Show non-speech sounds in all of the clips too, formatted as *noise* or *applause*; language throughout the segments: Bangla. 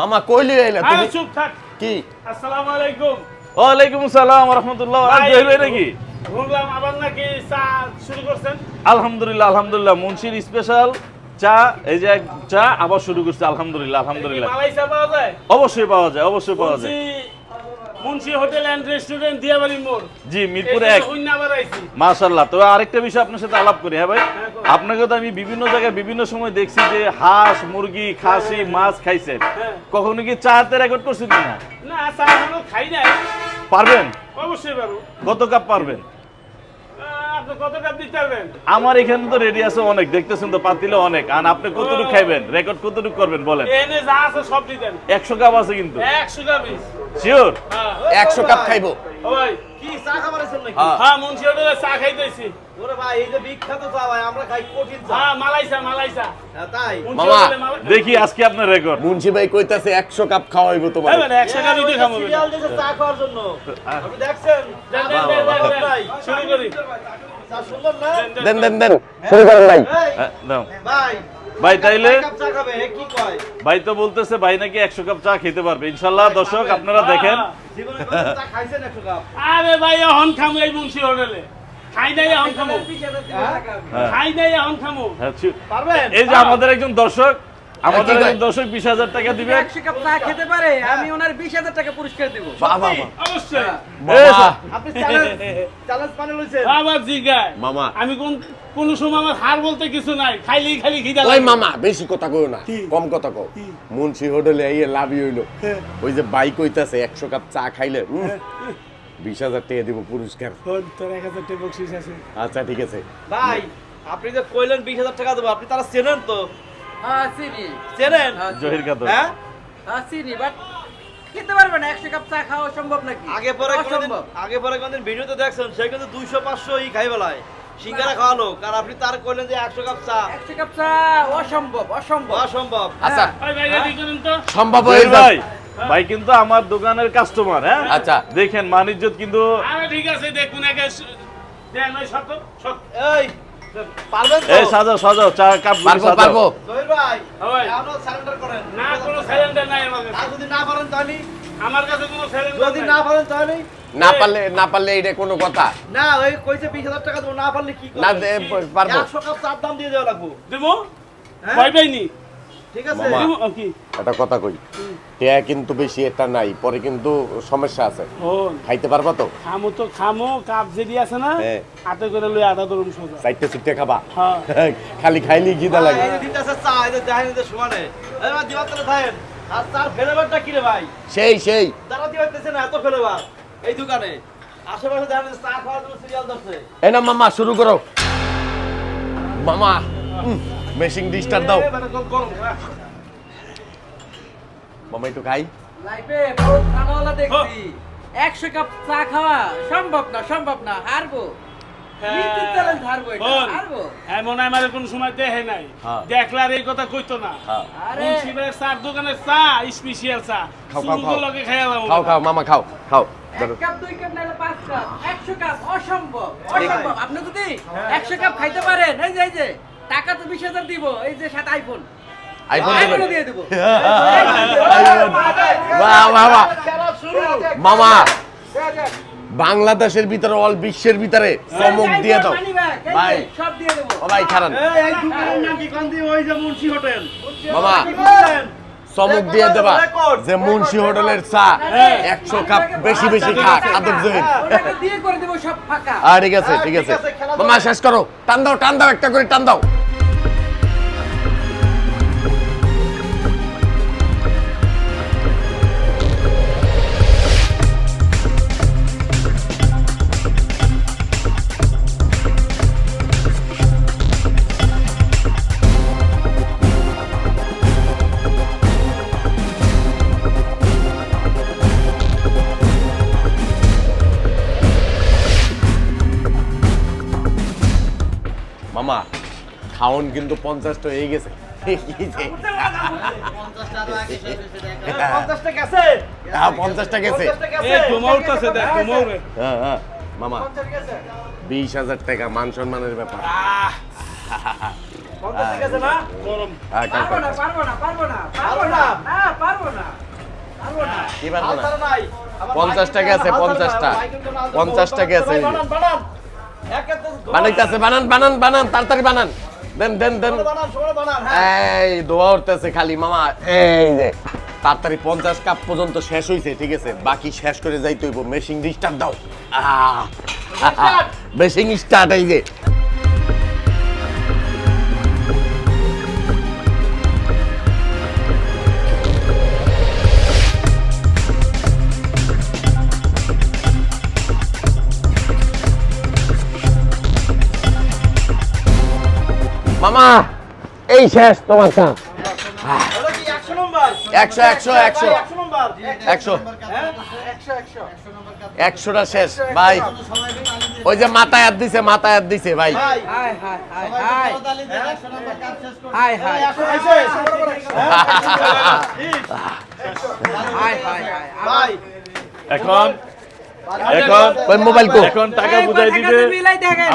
মামা কইলি আরে তুমি? চুপ থাক। কি? আসসালামু আলাইকুম। ওয়ালাইকুম সালাম রহমতুল্লাহ ভাই, জহির ভাই নাকি? শুনলাম আবার নাকি চা শুরু করছেন? আলহামদুলিল্লাহ আলহামদুলিল্লাহ। মুন্সির স্পেশাল চা এই যে চা আবার শুরু করছে। আলহামদুলিল্লাহ আলহামদুলিল্লাহ। মালাই চা পাওয়া যায়? অবশ্যই পাওয়া যায় অবশ্যই পাওয়া যায়। Munshi hotel and restaurant Diabari মোড়। জি মিরপুর এক। মাশাল্লাহ তো আরেকটা বিষয় আপনার সাথে আলাপ করি হ্যাঁ ভাই? আপনাকে তো আমি বিভিন্ন জায়গায় বিভিন্ন সময় দেখছি যে হাঁস মুরগি খাসি মাছ খাইছেন হ্যাঁ। কখনো কি চাতে রেকর্ড করছেন কিনা? না চা এখনও খাই নাই। পারবেন? অবশ্যই পারব। কত কাপ পারবেন? আমার এখানে তো রেডি আছে অনেক দেখতেছেন তো পাতিলে অনেক। আর আপনি কতটুকু খাইবেন? রেকর্ড কতটুকু করবেন বলেন। একশো কাপ আছে কিন্তু। একশো কাপ শিওর হ্যাঁ। একশো কাপ খাইবো। ভাই কি চা খাবার আছেন নাকি? হ্যাঁ। হ্যাঁ মুন্সি হোটেলে চা খাইতেছি। ওরে ভাই এই যে বিখ্যাত চা ভাই আমরা খাই কঠিন চা। মালাই চা মালাই চা। তাই। মামা, দেখি আজকে আপনার রেকর্ড মুন্সি ভাই কইতাছে একশো কাপ খাওয়াইবো তোমার খাব সিরিয়াল চা খাওয়ার জন্য। আপনি দেখছেন? দেন, দেন, দেন, শুরু করি। চা সুন্দর না? দেন দেন দেন শুরু করেন ভাই। দাও। ভাই ভাই তাইলে এক কাপ চা খাবে এ কি কয়? ভাই তো বলতেছে ভাই নাকি একশো কাপ চা খেতে পারবে। ইনশাল্লাহ দর্শক আপনারা দেখেন। জীবনে কত চা খাইছেন একশো কাপ? আরে ভাই হন খামু এই মুন্সি হোটেলে। খাই নাই এখন খামু। হ্যাঁ। খাই নাই এখন খামু। হ্যাঁ, এই যে আমাদের একজন দর্শক আমাদের কি ভাই? একজন দর্শক বিশ হাজার টাকা দিবে। একশো কাপ চা খেতে পারে আমি ওনার বিশ হাজার টাকা পুরস্কার দেবো। বাহ বাহ বাহ। অবশ্যই। মামা আপনি চ্যালেঞ্জ চ্যালেঞ্জ লইছেন। আবার জিগায় মামা। আমি কোন কোন সময় আমার হার বলতে কিছু নাই খাইলেই খালি খিদা ওই মামা বেশি কথা কইও না কম কথা কও। মুন্সি হোটেলে এই লাভই হইল। ওই যে বাইক কইতাছে একশো কাপ চা খাইলে বিশ হাজার টাকা দিব পুরস্কার। তোর তোর এক হাজার টাকা বকশিস আছে। আচ্ছা ঠিক আছে। ভাই আপনি যে কইলেন বিশ হাজার টাকা দেবো আপনি তারা চেনেন তো? চেনেন? হ্যাঁ, জহির কাদর। হ্যাঁ? হ্যাঁ চিনি বাট খেতে পারবে না একশো কাপ চা খাওয়া সম্ভব নাকি? আগে পরে কোনদিন আগে পরে কোনদিন ভিডিওতে দেখছেন সে কিন্তু দুইশো পাঁচশো ই খাই বেলায়। সিঙ্গারা খাওয়ালো কারণ আপনি তার কইলেন যে একশো কাপ চা। একশো কাপ চা অসম্ভব অসম্ভব। অসম্ভব। আচ্ছা। ভাই ভাই রেডি সম্ভব হয়ে যায় ভাই ভাই কিন্তু আমার দোকানের কাস্টমার হ্যাঁ? আচ্ছা। দেখেন মানিজ্জত কিন্তু ঠিক আছে দেখুন দেন ওই সত্য এই এই সাজাও সাজাও চা কাপ পারব পারব। জহির ভাই ওই। আপনারা সারেন্ডার করেন? না কোনো সিলিন্ডার নাই আমার কাছে। যদি না পারেন তাহলে? আমার কাছে কোনো সিলিন্ডার যদি না পারেন তাহলে? না পারলে না পারলে এটা কোনো কথা। না ওই কইছে বিশ হাজার টাকা দেবো না পারলে কি না, পারব। একশো কাপ চার দাম দিয়ে দেওয়া লাগবো। দেবো? হ্যাঁ? ভয় পাইনি? ঠিক আছে। দেবো? কি? একটা কথা কই। টেয়া কিন্তু বেশি এটা নাই। পরে কিন্তু সমস্যা আছে। খাইতে পারবা তো? খামো তো খামো কাপ যেদি আছে না হ্যাঁ। হাতে করে লই আধা ধরুন সোজা। চারটে চুটে খাবা। হ্যাঁ। *laughs* খালি খাইলি গিদা লাগে। এই যে দিতেছে চা এই থাকেন আর চার ফ্লেভারটা কি রে ভাই? সেই সেই। তারা দিবাইতেছে না এত ফ্লেভার এই দোকানে। আশেপাশে দেখেন যে চা খাওয়ার জন্য সিরিয়াল ধরছে। এই না মামা শুরু করো। মামা মেশিং ডিস্টার দাও। মানে গরম হ্যাঁ। মামা একটু খাই। লাইফে বহুত খানাওয়ালা দেখছি। একশো কাপ চা খাওয়া সম্ভব না সম্ভব না হারবো। নিজের চ্যালেঞ্জ হারবো এটা শোন, হারবো। এমন আমার কোন সময় দেখে নাই। হ্যাঁ। দেখলার এই কথা কইতো না। হ্যাঁ। মুন্সিবের চার দোকানের চা স্পেশাল চা। খাও, খাও, খাও। লগে খাইলাম খাও খাও মামা খাও খাও। কাপ দুই কাপ নাহলে পাঁচ কাপ একশো কাপ অসম্ভব অসম্ভব। আপনি যদি একশো কাপ খাইতে পারেন এই যে এই যে টাকা তো বিশ হাজার দিব এই যে সাথে আইফোন আইফোন দিয়ে দেবো। *laughs* বাহ বাহ বাহ। মামা বাংলাদেশের ভিতরে অল বিশ্বের ভিতরে চমক দিয়ে দাও। ভাই। সব ও ভাই খারান। এই এই দোকানের নাম কি কান্দি ওই যে মুন্সি হোটেল। মামা চমক দিয়ে দেবা যে মুন্সি হোটেলের চা একশো কাপ বেশি বেশি খা খাদক জহির ওটাকে দিয়ে করে দেবো সব ফাঁকা। আহ ঠিক আছে ঠিক আছে। মামা শেষ করো। টান দাও টান দাও একটা করে টান দাও। খাওন কিন্তু পঞ্চাশটা হয়ে গেছে। পঞ্চাশটা গেছে। হ্যাঁ, পঞ্চাশটা গেছে। হ্যাঁ হ্যাঁ। মামা বিশ হাজার টাকা মান সম্মানের ব্যাপার। পঞ্চাশটা। পঞ্চাশটা। বানাইতেছে বানান বানান বানান তাড়াতাড়ি বানান। দেন দেন দেন। হ্যাঁ। এই দোয়া উঠতেছে খালি মামা। এই যে তাড়াতাড়ি পঞ্চাশ কাপ পর্যন্ত শেষ হয়েছে ঠিক আছে? বাকি শেষ করে যাইতে হইব। মেশিং স্টার্ট দাও। মেশিং স্টার্ট *laughs* এই যে। মামা এই শেষ তোমার কাজ ওটা কি 100 নম্বর? একশো একশো একশো ভাই, 100 নম্বর। একশো? একশোটা শেষ ভাই ওই যে মাথায় হাত দিছে মাথায় হাত দিছে ভাই ভাই, hi hi hi hi hi hi ভাই, 100 হয়েছে, 100 নম্বর হয়েছে। হাই হাই হাই ভাই, এখন এখন ওই মোবাইল কো। এখন টাকা বুঝাই দিবে।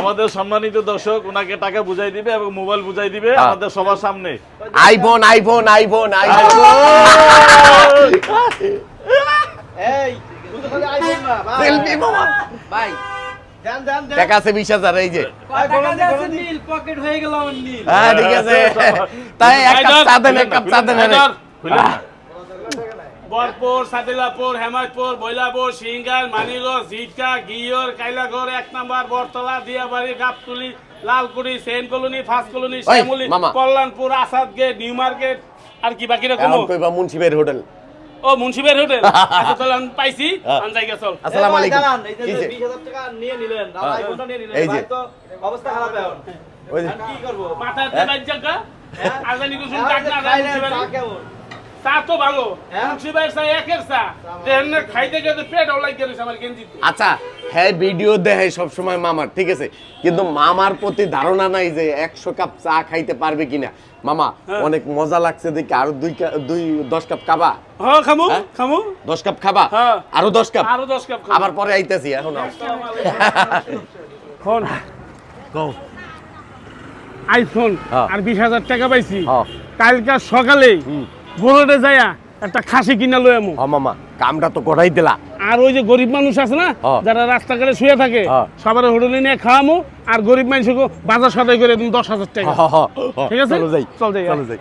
আমাদের সম্মানিত দর্শক ওনাকে টাকা বুঝাই দিবে এবং মোবাইল বুঝাই দিবে হ্যাঁ। আমাদের সবার সামনে। IPhone iPhone iPhone iPhone. এই। সেলফি মামা ভাই দেন, দেন, দেন। টাকা আছে বিশ হাজার এই যে। হয়ে হ্যাঁ ঠিক আছে। তাই এক কাপ চা দেন এক কাপ চা দেন। বরপুর সাদিলাপুর হেমায়তপুর বৈলাপুর সিঙ্গার মানিগঞ্জ জিটকা গিয়র কাইলাঘর এক number Bartala Diabari Gabtoli লালকুড়ি Sen colony first colony Shyamoli Kalyanpur Asad gate new market আর কি বাকি রকম কইবা মুন্সিবের হোটেল ও মুন্সিবের হোটেল আচ্ছা তাহলে আমি পাইছি হ্যাঁ। আন জায়গা চল আসসালামু আলাইকুম এই যে 20,000 টাকা নিয়ে নিলেন, আর হ্যাঁ। নিয়ে নিলেন। এই যে। অবস্থা খারাপ এখন। ওই যে কি করব? মাথায় হ্যাঁ? বাইর জায়গা হ্যাঁ? আজানি কুসুম ডাক যে না কেমন? চা তো ভালো। হ্যাঁ? মুন্সিবের চা একের চা। দেন খাইতে খেতে পেট ওলাই গেছে আমার গেঞ্জিতে। আচ্ছা হ্যাঁ ভিডিও দেখায় সবসময় মামার ঠিক আছে? কিন্তু মামার প্রতি ধারণা নাই যে একশো কাপ চা খাইতে পারবে কিনা। মামা অনেক মজা লাগছে দেখি আরও দুই দুই দশ কাপ খাবা? হ্যাঁ খামু হ্যাঁ? খামু। দশ কাপ খাবা? হ্যাঁ। আরও দশ কাপ? আরও দশ কাপ আবার পরে আইতেছি এখন *laughs* আইফোন হ্যাঁ। আর বিশ হাজার টাকা পাইছি। হ্যাঁ। কালকা সকালে বোরোডে যায়া একটা খাসি কিনা লই আমু মামা কামটা তো করাই দিলা আর ওই যে গরিব মানুষ আছে না। যারা রাস্তাঘাটে শুয়ে থাকে। সবার হোটেলে নিয়ে খাওয়ামু আর গরিব মানুষকে বাজার সদাই করে দিন দশ হাজার টাকা। ঠিক আছে? চল যাই চল যাই, চলো যাই